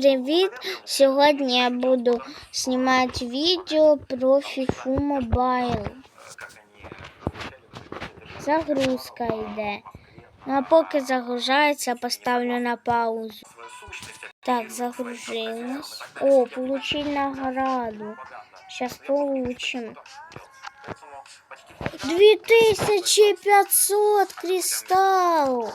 привіт! Сьогодні я буду знімати відео про FIFA Mobile. Загрузка йде. Ну а поки загружається, поставлю на паузу. Так, загружилось. О, получить награду. Сейчас получим. 2500 кристаллов.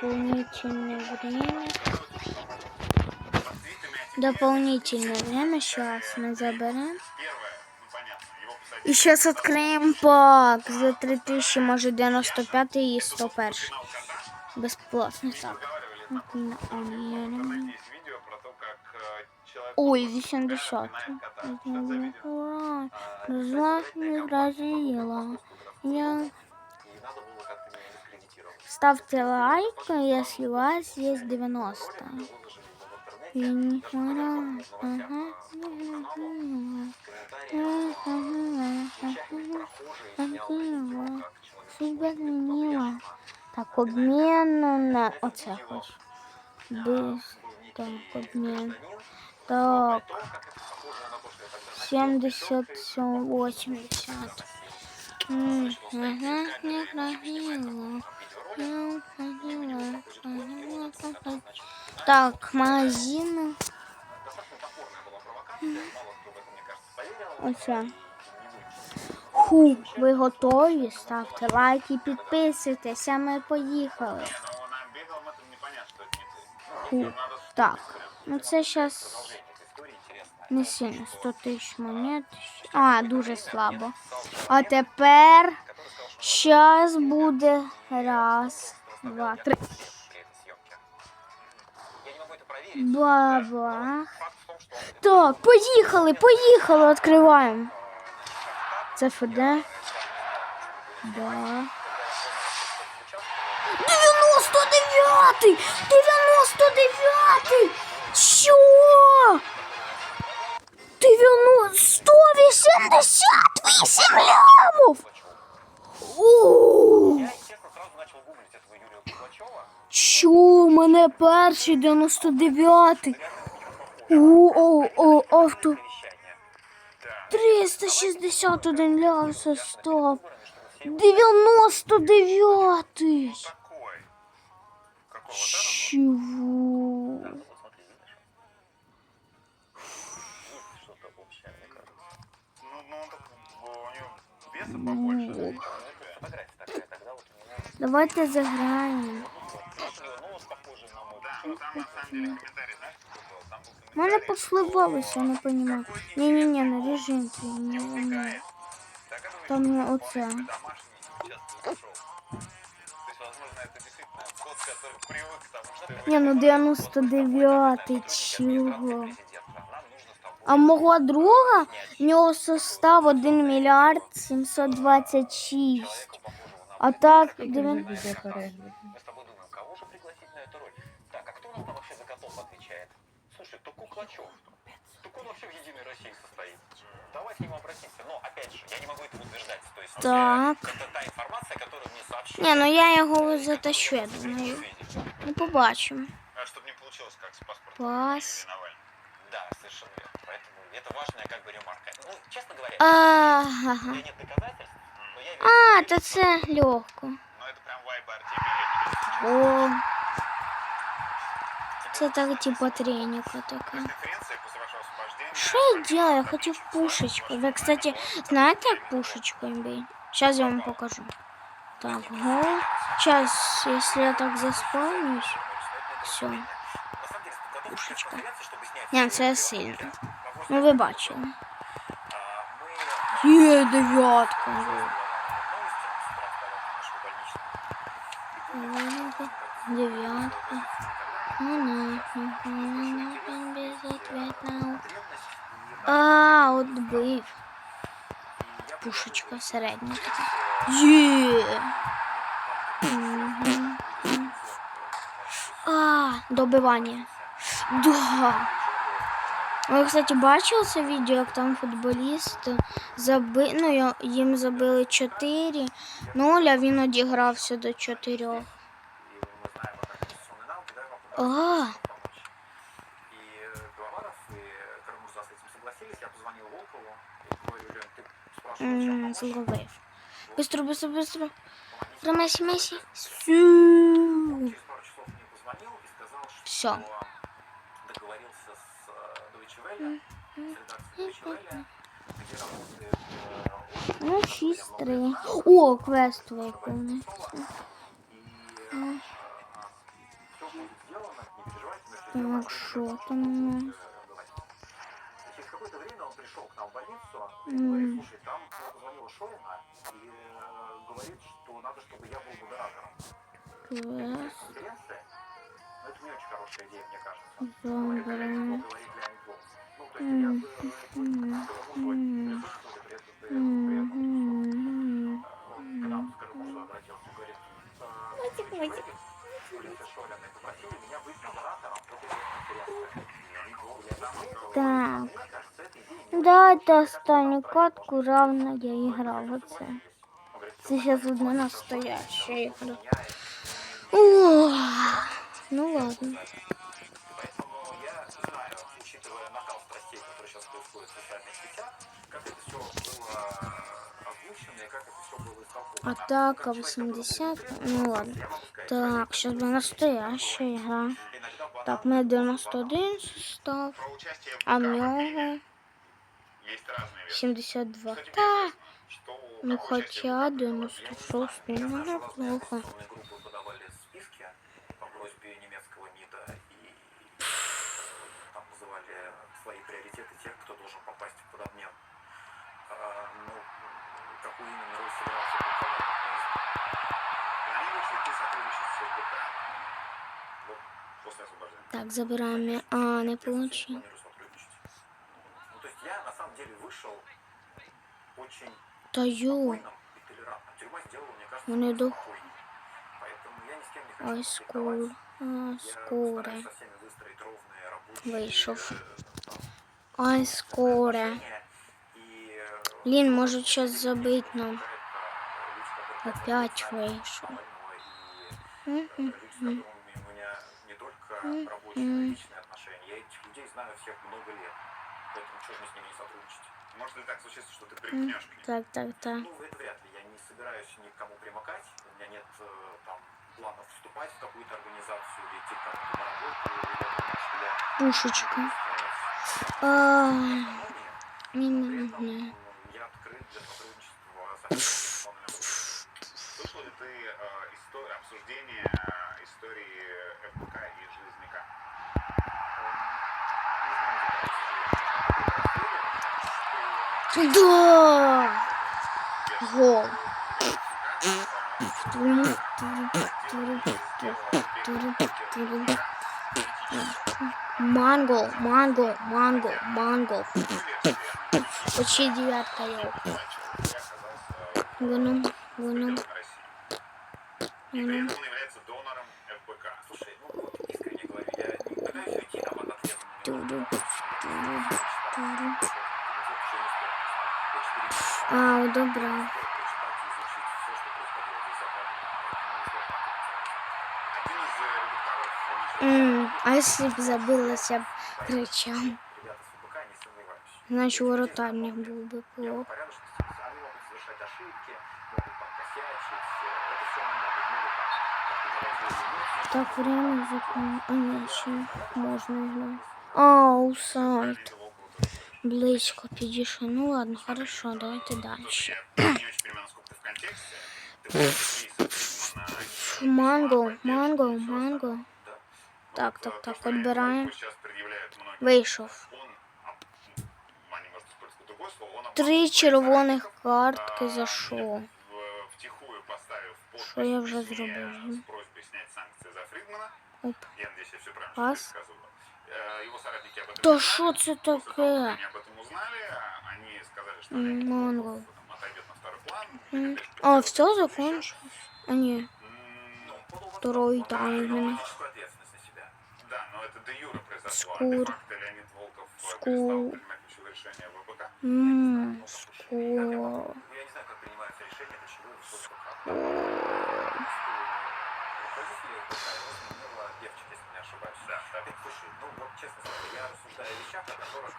Дополнительное время. Дополнительное время. Сейчас мы заберем. И сейчас откроем пак за 3000, может 95 и 101. Бесплатно так. Ой, 80. Зла не грозила. Я... Ставьте лайк, если у вас есть 90. И не ура. Ага. Себя змінила. Так, обмін на оце хоч. Десь. Так, обмін. Так. 70, 80. М, Ага, не красиво. Так, магазин. Оце. Ху, ви готові? Ставте лайки, підписуйтесь, а ми поїхали. Ху. Так, ну це зараз не сильно 100 тисяч монет. А, дуже слабо. А тепер зараз буде раз, два, три. Баба. Так, поїхали, поїхали, відкриваємо. Це ФД. Да. 99-й! 99-й! Що? 90... 188 лямов! О! Я, естественно, сразу начал гуглить этого Юрия Пугачева. Що? У мене перший 99-й. О, о, о, авто. Вещание. 361 ляса, стоп. 99-й. Такой. Какого? Чего? Ну, ну, он так, у него веса побольше. Ну. Фотография такая, тогда вот у него... Давайте заграємо. Ну, вот похожий на мой. Да, ну там на самом деле комментарий, знаешь, какой был? Там был Мене комментарий. посливалося, я не розумію. Ні-ні-ні, на режимці. Ні, ні. Так, это Там не оце. домашний сейчас не зашел. То есть, возможно, это действительно кот, который привык к тому, что... Ні, ну 99-й, чого? А мого друга, в нього состав 1 мільярд 726. А так, дивін- Мы с тобой думаем, кого же пригласить на эту роль? Так, а кто у нас там вообще за котов отвечает? Слушай, то Куклачев. Так он вообще в Единой России состоит. Давай к нему обратимся. Но, опять же, я не могу это утверждать. То есть, Так. э, это та информация, которую мне сообщили. Ні, ну я його затащу, я думаю. Ну, побачимо. А чтобы не получилось, как с паспортом Пас. Да, совершенно верно. Поэтому это важная как бы ремарка. Ну, честно говоря, Ага. у меня нет доказательств, но я верю, А, та це легко. но это прям вайб Артемия. О. Це так типа треника така. Конференция после вашего освобождения. Що я делаю? Я хотів пушечку. Ви, кстати, знаєте, як пушечку бить? Сейчас я вам покажу. Так, гол. Сейчас, если я так заспавнюсь, все. пушечка. Ні, це сильно. Ну ви бачили. Є дев'ятка. Дев'ятка. Ну, а, от бив. Пушечка середня. Є. А, добивання. Да. Ви, кстати, бачили це відео, як там футболіст заби... ну, я- їм забили 4 0, а він одігрався до 4. И мы знаем вот так конституционные науки, да, А, помочь. И э, Пивоваров и Карамурза с этим согласились. Я позвонил Волкову и говорю, Лен, ты спрашивал, чем м, помочь? зловив. Быстро, быстро, быстро. Помогите. Про Месі, Месі. Сю. Ну, много 6-3. много О, квест виконався. Э. Так, що там у нас? Через какое-то время он пришел к нам в больницу и М. говорит, слушай, там позвонила Шорина и э, говорит, что надо, чтобы я был модератором. Квест. Конференции. Но это не очень хорошая идея, мне кажется. Говорит Так. Дайте останню катку, равно я грав оце. Це зараз одна настояща ігра. О, ну ладно. Учитывая накал страстей, который сейчас происходит в социальных сетях, как это все было озвучено и как это все было истолковано. Атака Как человек, который 80. был Ну ладно. Так, сейчас буде настояща ігра. иногда банально. Так, ми 91 став, Про участие в а версии. 72. Что тебе Та, известно, что ну ВК 96 Я ну знаю, что разные неплохо. Называли свои приоритеты тех, кто должен попасть под обмен. А, ну, какую именно роль сыграл ФБК, Планируешь ли ты сотрудничать с ФБК вот после освобождения? Так, забираємо. я- А, не сотрудничать. Ну, то есть я на самом деле вышел очень Та ю. спокойным и толерантным. Тюрьма сделала, мне кажется, Вони до- спокойней. Поэтому я ни с кем не хочу Ой, скоро. А, Я скоро. стараюсь со всеми выстроить рабочие Вийшов. Ай, скоро. Блін, може щось забити нам. Опять вийшов. Поэтому что же с ними не сотрудничать? Может ли так случиться, что ты? Так, так, так. Ну, это вряд ли. Я не собираюсь ни к кому примыкать. У меня нет э, там планов вступать в какую-то организацию или идти к кому-то на работу. Что Пушечка. А, исполнять не автономии, но при этом можна. м, я открыт для сотрудничества заинтересованными группами. Слышал ли ты исто- обсуждение истории ФБК и Железняка? Да! Гол. Железняка, Манго, манго, манго, манго. Почти девятка йоу. Гуном, гуном, И при гуном. косячить, э, это все они могут, могут там, как ты говоришь, Так, время закон. А ні, ще можна грати. А, усайд. Близько підійшов. Ну ладно, хорошо, давайте далі. Я не очень понимаю, насколько ты в контексте. Ты можешь кейсы Фридмана Манго, и манго, Фишмана, манго. Да. Так, Вот, так, э, так, то, что отбираем. Волков сейчас предъявляют многим. Вийшов. Он, а, м, они, может, использовать другое слово, он Три обманул своих червоних соратников, картки а, за що? в- Втихую поставив подпись Що я вже в письме зробив? с просьбой снять санкции за Фридмана. Оп. Я надеюсь, все, все правильно. Пас. что ты сказала. Э, Его соратники об этом Та не що знали. це После того, как таке? они об этом узнали, а, они сказали, что М, Олег Монгол. Волков, там, отойдет на второй план. М. Опять же, А, после все того, как закончилось? А ні. М, Ну, подал в Второй отставку, он тайм. Скур. А де-факто Леонид Волков Скур. перестал принимать ключевые решения в ВПК. Ммм. Так, слушай, ну вот честно скажу, я рассуждаю о вещах, о которых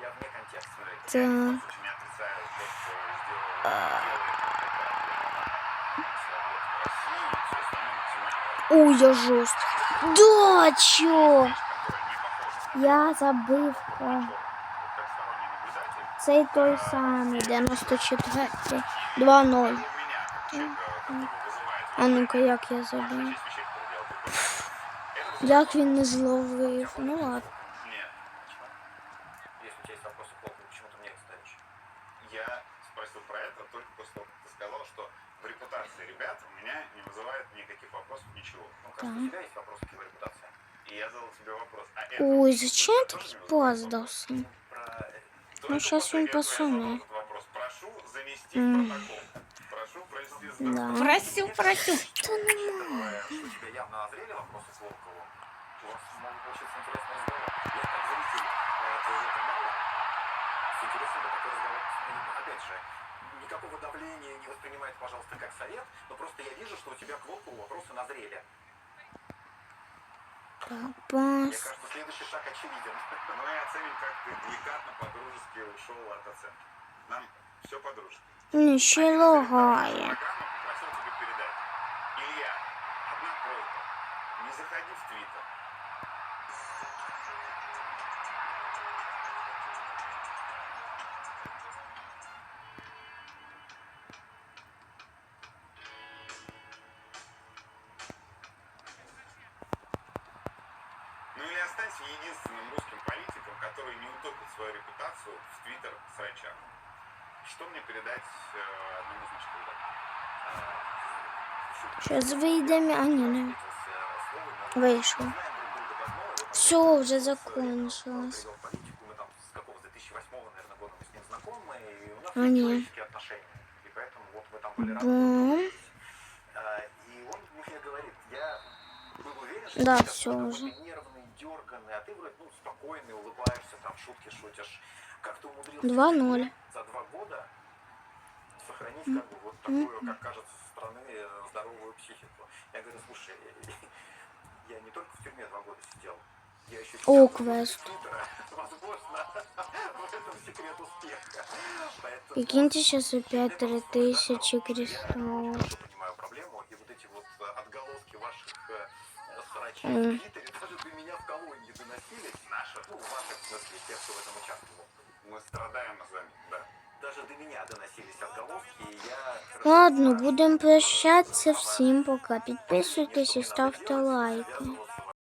я вне контекста. Смотри, Да. я ни в коем случае не отрицаю то, что сделал, делает ВПК для свобод в России и все остальное максимально Ой, я жорстко. Да, чо? вещь, которая не похожа на Я забив. то, о, вот как сторонний наблюдатель, Цей той самий, 94 2-0. у меня, как человека, который вызывает А ну-ка, як я большую забив? часть вещей, которые делал ВПК, это вызывает Як він не зловив? Ну ладно. Нет. Если у тебя есть вопросы к Волкову, почему ты мне их задаешь? Я спросил про это только после того, как ты сказал, что в репутации ребят у меня не вызывает никаких вопросов ничего. Ну, кажется, у тебя есть вопросы Ой, зачем дався? Про... Только Ну, протокол. Прошу провести Да. Просю, просю. Та нема. Что у тебя явно назрели вопросы к Волкову? У вас может получиться интересный разговор. Я как зритель э, опять же, никакого давления не воспринимайте, пожалуйста, как совет, но просто я вижу, что у тебя к Волкову вопросы назрели. Так, Мне пас. кажется, следующий шаг очевиден. Мы оценим, как ты деликатно, по-дружески ушел от оценки. Нам все по-дружески. Лагає. Программа попросил тебе передать. Илья, одна просьба. Не заходи в Твиттер. Останься единственным русским политиком, который не утопит свою репутацию в Твиттер срача. Что мне передать э, одному из наших ребят? Щас вийдемо, а ні, не. Вийшов. Все, вже закончилось. Мы там с какого 2008 наверное, года мы с ним знакомы, и у нас А, были Бум. разные. А, И спокойный, улыбаешься, там шутки шутишь. Как ты умудрился 2:0. за два года сохранить как бы вот такую, как кажется, со стороны э, здоровую психику. Я говорю, слушай, я не только в тюрьме два года сидел, я еще О, квест. Прикиньте, сейчас опять 3000 я крестов. хорошо понимаю проблему, и вот эти вот э, отголоски ваших э, срачей М. в Твиттере даже до меня в колонии доносились. Наших, ну, ваших, в смысле, тех, кто в этом участвовал. Мы страдаем за них, да. Даже до меня доносились отголоски, и я... Ладно, будемо прощатися. Всім пока. Підписуйтесь і ставте лайки. связывался